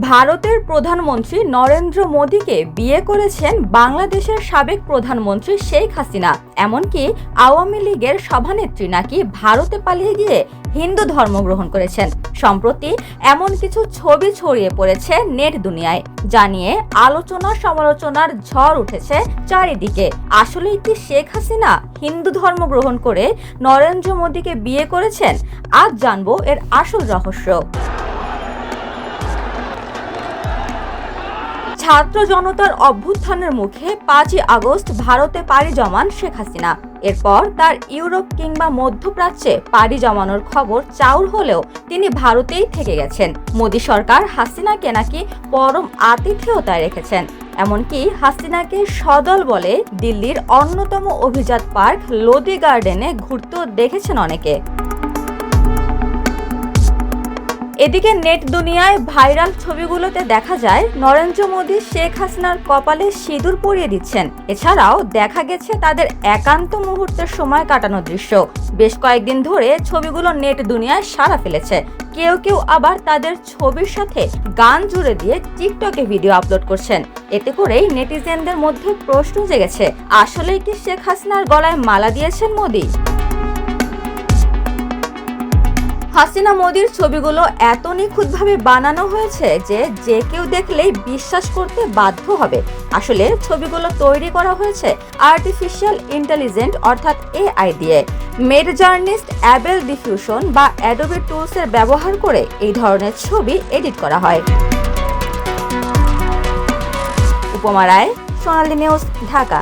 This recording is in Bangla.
ভারতের প্রধানমন্ত্রী নরেন্দ্র মোদীকে বিয়ে করেছেন বাংলাদেশের সাবেক প্রধানমন্ত্রী শেখ হাসিনা। এমনকি আওয়ামী লীগের সভানেত্রী নাকি ভারতে পালিয়ে গিয়ে হিন্দু ধর্ম গ্রহণ করেছেন। সম্প্রতি এমন কিছু ছবি ছড়িয়ে পড়েছে নেট দুনিয়ায় জানিয়ে আলোচনা সমালোচনার ঝড় উঠেছে চারিদিকে। আসলেই কি শেখ হাসিনা হিন্দু ধর্ম গ্রহণ করে নরেন্দ্র মোদীকে বিয়ে করেছেন? আজ জানব এর আসল রহস্য। ছাত্র জনতার অভ্যুত্থানের মুখে পাঁচই আগস্ট ভারতে পাড়ি জমান শেখ হাসিনা। এরপর তার ইউরোপ কিংবা মধ্যপ্রাচ্যে পাড়ি জমানোর খবর চাউর হলেও তিনি ভারতেই থেকে গেছেন। মোদী সরকার হাসিনাকে নাকি পরম আতিথেয়তায় রেখেছেন। এমনকি হাসিনাকে সদল বলে দিল্লির অন্যতম অভিজাত পার্ক লোদি গার্ডেনে ঘুরতেও দেখেছেন অনেকে। এদিকে নেট দুনিয়ায় ভাইরাল ছবিগুলোতে দেখা যায়, নরেন্দ্র মোদী, শেখ হাসিনার কপালে সিঁদুর পরিয়ে দিচ্ছেন। এছাড়াও দেখা গেছে তাদের একান্ত মুহূর্তের সময় কাটানো দৃশ্য। বেশ কয়েকদিন ধরে ছবিগুলো নেট দুনিয়ায় সাড়া ফেলেছে। কেউ কেউ আবার তাদের ছবির সাথে গান জুড়ে দিয়ে টিকটকে ভিডিও আপলোড করছেন। এতে করেই নেটিজেনদের মধ্যে প্রশ্ন জেগেছে, আসলেই কি শেখ হাসিনার গলায় মালা দিয়েছেন মোদী? হাসিনা মোদির ছবিগুলো এত নিখুঁতভাবে বানানো হয়েছে যে যে কেউ দেখলেই বিশ্বাস করতে বাধ্য হবে। আসলে ছবিগুলো তৈরি করা হয়েছে আর্টিফিশিয়াল ইন্টেলিজেন্ট অর্থাৎ এআই দিয়ে। মেড জার্নিস্ট অ্যাবেল ডিফিউশন বা অ্যাডোবি টুলসের ব্যবহার করে এই ধরনের ছবি এডিট করা হয়। উপমা রায়, সোনালী নিউজ, ঢাকা।